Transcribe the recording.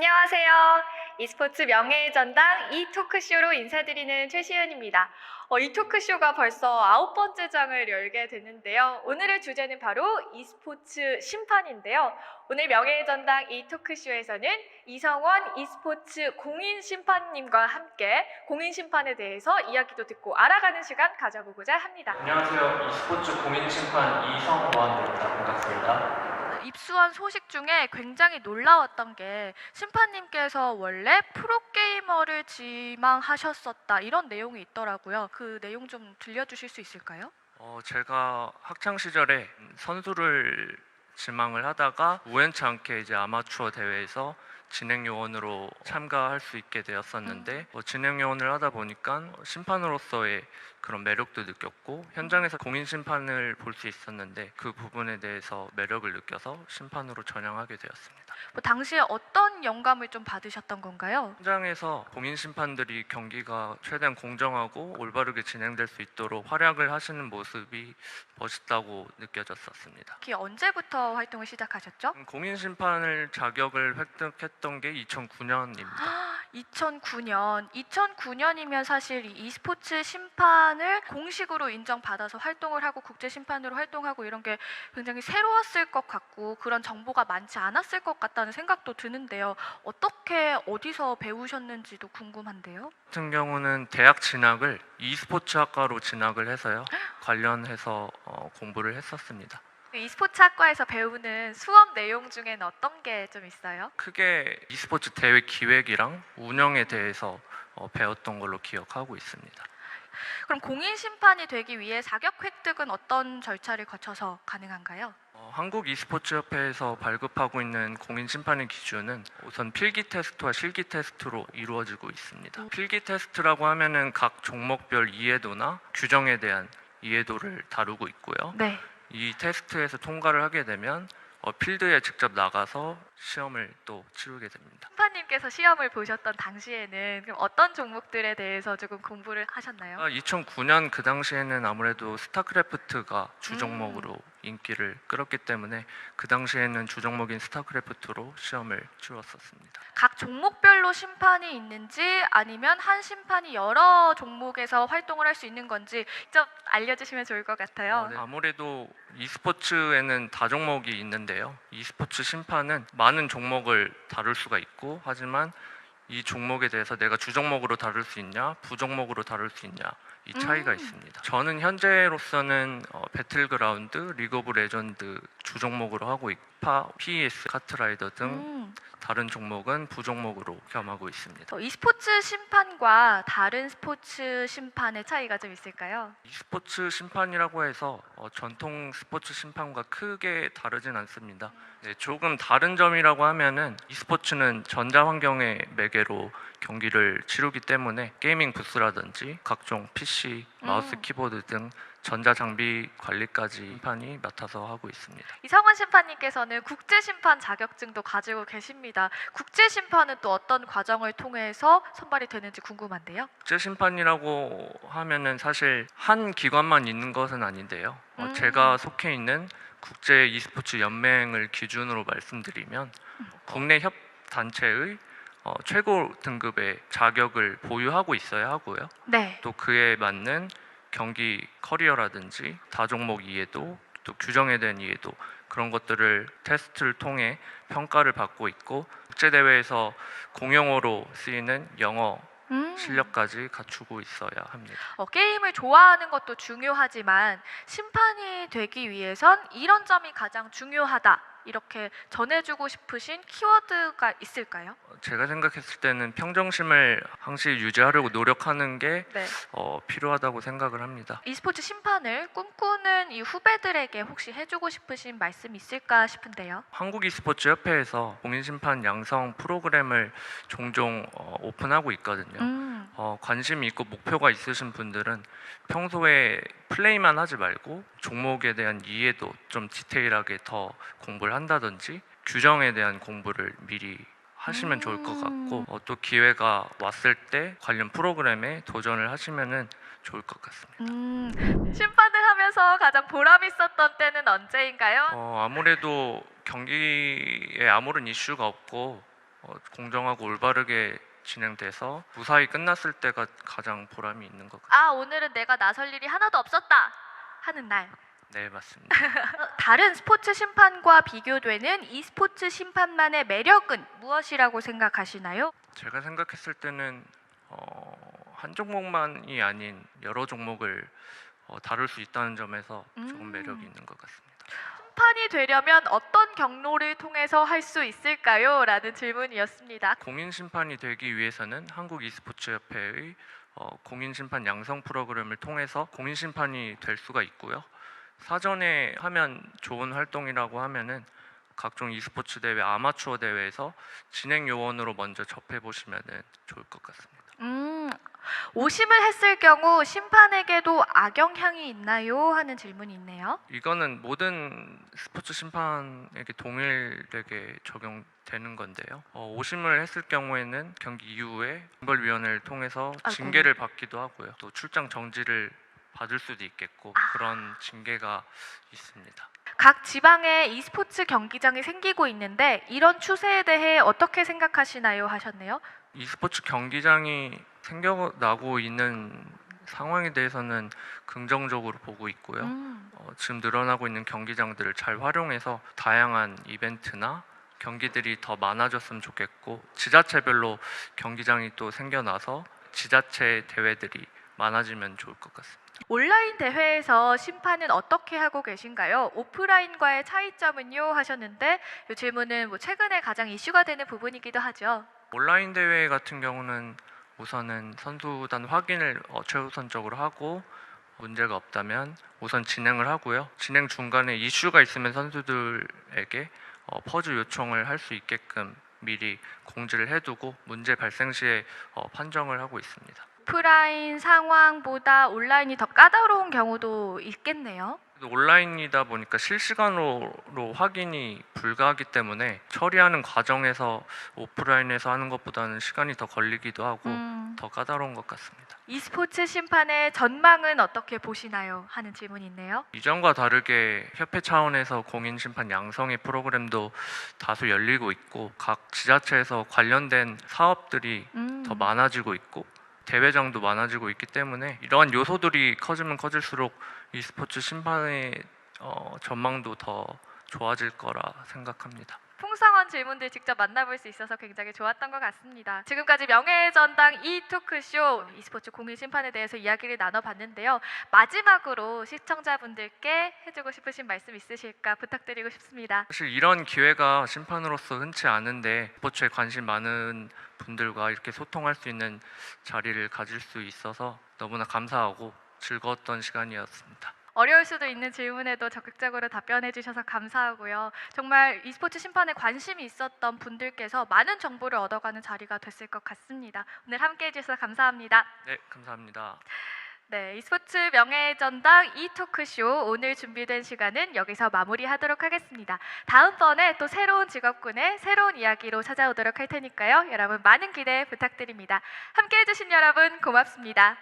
안녕하세요. e스포츠 명예의 전당 이 토크쇼로 인사드리는 최시은입니다. 어, 이 토크쇼가 벌써 아홉 번째 장을 열게 됐는데요. 오늘의 주제는 바로 e스포츠 심판인데요. 오늘 명예의 전당 이 토크쇼에서는 이성원 e스포츠 공인 심판님과 함께 공인 심판에 대해서 이야기도 듣고 알아가는 시간 가져보고자 합니다. 안녕하세요. e스포츠 공인 심판 이성원입니다. 반갑습니다. 입수한 소식 중에 굉장히 놀라웠던 게 심판님께서 원래 프로게이머를 지망하셨었다 이런 내용이 있더라고요. 그 내용 좀 들려주실 수 있을까요? 어, 제가 학창 시절에 선수를 지망을 하다가 우연치 않게 이제 아마추어 대회에서 진행 요원으로 참가할 수 있게 되었었는데 어, 진행 요원을 하다 보니까 심판으로서의 그런 매력도 느꼈고 현장에서 공인 심판을 볼 수 있었는데 그 부분에 대해서 매력을 느껴서 심판으로 전향하게 되었습니다. 뭐 당시에 어떤 영감을 좀 받으셨던 건가요? 현장에서 공인 심판들이 경기가 최대한 공정하고 올바르게 진행될 수 있도록 활약을 하시는 모습이 멋있다고 느껴졌었습니다. 특히 언제부터 활동을 시작하셨죠? 공인 심판을 자격을 획득했 던 게 2009년입니다. 2009년, 2009년이면 사실 이 e스포츠 심판을 공식으로 인정받아서 활동을 하고 국제 심판으로 활동하고 이런 게 굉장히 새로웠을 것 같고 그런 정보가 많지 않았을 것 같다는 생각도 드는데요. 어떻게 어디서 배우셨는지도 궁금한데요. 같은 경우는 대학 진학을 e스포츠 학과로 진학을 해서요. 관련해서 어, 공부를 했었습니다. E스포츠 학과에서 배우는 수업 내용 중에는 어떤 게 좀 있어요? 크게 e스포츠 대회 기획이랑 운영에 대해서 어, 배웠던 걸로 기억하고 있습니다. 그럼 공인 심판이 되기 위해 자격 획득은 어떤 절차를 거쳐서 가능한가요? 어, 한국 e스포츠 협회에서 발급하고 있는 공인 심판의 기준은 우선 필기 테스트와 실기 테스트로 이루어지고 있습니다. 필기 테스트라고 하면은 각 종목별 이해도나 규정에 대한 이해도를 다루고 있고요. 네. 이 테스트에서 통과를 하게 되면 어, 필드에 직접 나가서 시험을 또 치르게 됩니다. 심판님께서 시험을 보셨던 당시에는 그럼 어떤 종목들에 대해서 조금 공부를 하셨나요? 2009년 그 당시에는 아무래도 스타크래프트가 주 종목으로 인기를 끌었기 때문에 그 당시에는 주 종목인 스타크래프트로 시험을 치렀었습니다. 각 종목별로 심판이 있는지 아니면 한 심판이 여러 종목에서 활동을 할 수 있는 건지 직접 알려주시면 좋을 것 같아요. 어, 네. 아무래도 e스포츠에는 다 종목이 있는데요. e스포츠 심판은 많은 종목을 다룰 수가 있고 하지만 이 종목에 대해서 내가 주종목으로 다룰 수 있냐, 부종목으로 다룰 수 있냐 이 차이가 음. 있습니다. 저는 현재로서는 어, 배틀그라운드, 리그 오브 레전드 주 종목으로 하고 있파, PES, 카트라이더 등 음, 다른 종목은 부종목으로 겸하고 있습니다. 어, e스포츠 심판과 다른 스포츠 심판의 차이가 좀 있을까요? e스포츠 심판이라고 해서 어, 전통 스포츠 심판과 크게 다르진 않습니다. 네, 조금 다른 점이라고 하면은 e스포츠는 전자 환경의 매개로 경기를 치르기 때문에 게이밍 부스라든지 각종 PC, 마우스, 음. 키보드 등 전자 장비 관리까지 심판이 맡아서 하고 있습니다. 이성원 심판님께서는 국제 심판 자격증도 가지고 계십니다. 국제 심판은 또 어떤 과정을 통해서 선발이 되는지 궁금한데요. 국제 심판이라고 하면은 사실 한 기관만 있는 것은 아닌데요. 어, 음. 제가 속해 있는 국제 e스포츠 연맹을 기준으로 말씀드리면 국내 협 단체의 어, 최고 등급의 자격을 보유하고 있어야 하고요. 네. 또 그에 맞는 경기 커리어라든지 다종목 이해도 또 규정에 대한 이해도 그런 것들을 테스트를 통해 평가를 받고 있고 국제 대회에서 공용어로 쓰이는 영어 음. 실력까지 갖추고 있어야 합니다. 어, 게임을 좋아하는 것도 중요하지만 심판이 되기 위해선 이런 점이 가장 중요하다. 이렇게 전해주고 싶으신 키워드가 있을까요? 어, 제가 생각했을 때는 평정심을 항시 유지하려고 노력하는 게 네. 어, 필요하다고 생각을 합니다. e스포츠 심판을 꿈꾸는 이 후배들에게 혹시 해주고 싶으신 말씀 있을까 싶은데요. 한국 e스포츠 협회에서 공인 심판 양성 프로그램을 종종 어, 오픈하고 있거든요. 음. 어, 관심이 있고 목표가 있으신 분들은 평소에 플레이만 하지 말고 종목에 대한 이해도 좀 디테일하게 더 공부를 한다든지 규정에 대한 공부를 미리 하시면 좋을 것 같고 어, 또 기회가 왔을 때 관련 프로그램에 도전을 하시면은 좋을 것 같습니다. 음. 심판을 하면서 가장 보람 있었던 때는 언제인가요? 어, 아무래도 경기에 아무런 이슈가 없고 어, 공정하고 올바르게 진행돼서 무사히 끝났을 때가 가장 보람이 있는 것 같아요. 아 오늘은 내가 나설 일이 하나도 없었다 하는 날. 네, 맞습니다. 어, 다른 스포츠 심판과 비교되는 e스포츠 심판만의 매력은 무엇이라고 생각하시나요? 제가 생각했을 때는 어, 한 종목만이 아닌 여러 종목을 어, 다룰 수 있다는 점에서 조금 음. 매력이 있는 것 같습니다. 심판이 되려면 어떤 경로를 통해서 할 수 있을까요? 라는 질문이었습니다. 공인 심판이 되기 위해서는 한국 e스포츠 협회의 어, 공인 심판 양성 프로그램을 통해서 공인 심판이 될 수가 있고요. 사전에 하면 좋은 활동이라고 하면은 각종 e스포츠 대회, 아마추어 대회에서 진행 요원으로 먼저 접해 보시면은 좋을 것 같습니다. 음, 오심을 했을 경우 심판에게도 악영향이 있나요? 하는 질문이 있네요. 이거는 모든 스포츠 심판에게 동일되게 적용되는 건데요. 어, 오심을 했을 경우에는 경기 이후에 징벌위원회를 통해서 아이고. 징계를 받기도 하고요. 또 출장 정지를 받을 수도 있겠고 아. 그런 징계가 있습니다. 각 지방에 e스포츠 경기장이 생기고 있는데 이런 추세에 대해 어떻게 생각하시나요? 하셨네요. E스포츠 경기장이 생겨나고 있는 상황에 대해서는 긍정적으로 보고 있고요. 음, 어, 지금 늘어나고 있는 경기장들을 잘 활용해서 다양한 이벤트나 경기들이 더 많아졌으면 좋겠고 지자체별로 경기장이 또 생겨나서 지자체 대회들이 많아지면 좋을 것 같습니다. 온라인 대회에서 심판은 어떻게 하고 계신가요? 오프라인과의 차이점은요? 하셨는데 이 질문은 뭐 최근에 가장 이슈가 되는 부분이기도 하죠. 온라인 대회 같은 경우는 우선은 선수단 확인을 어, 최우선적으로 하고 문제가 없다면 우선 진행을 하고요. 진행 중간에 이슈가 있으면 선수들에게 어, 퍼즐 요청을 할 수 있게끔 미리 공지를 해두고 문제 발생 시에 어, 판정을 하고 있습니다. 오프라인 상황보다 온라인이 더 까다로운 경우도 있겠네요. 온라인이다 보니까 실시간으로 확인이 불가하기 때문에 처리하는 과정에서 오프라인에서 하는 것보다는 시간이 더 걸리기도 하고 음, 더 까다로운 것 같습니다. e스포츠 심판의 전망은 어떻게 보시나요? 하는 질문이 있네요. 이전과 다르게 협회 차원에서 공인 심판 양성의 프로그램도 다수 열리고 있고 각 지자체에서 관련된 사업들이 음, 더 많아지고 있고 대회장도 많아지고 있기 때문에 이러한 요소들이 커지면 커질수록 e스포츠 심판의 어, 전망도 더 좋아질 거라 생각합니다. 풍성한 질문들 직접 만나볼 수 있어서 굉장히 좋았던 것 같습니다. 지금까지 명예의 전당 이 토크쇼 e스포츠 공인 심판에 대해서 이야기를 나눠봤는데요. 마지막으로 시청자분들께 해주고 싶으신 말씀 있으실까 부탁드리고 싶습니다. 사실 이런 기회가 심판으로서 흔치 않은데 스포츠에 관심 많은 분들과 이렇게 소통할 수 있는 자리를 가질 수 있어서 너무나 감사하고 즐거웠던 시간이었습니다. 어려울 수도 있는 질문에도 적극적으로 답변해 주셔서 감사하고요. 정말 e스포츠 심판에 관심이 있었던 분들께서 많은 정보를 얻어가는 자리가 됐을 것 같습니다. 오늘 함께 해 주셔서 감사합니다. 네, 감사합니다. 네, e스포츠 명예의 전당 이 토크쇼 오늘 준비된 시간은 여기서 마무리하도록 하겠습니다. 다음번에 또 새로운 직업군의 새로운 이야기로 찾아오도록 할 테니까요. 여러분 많은 기대 부탁드립니다. 함께 해주신 여러분 고맙습니다.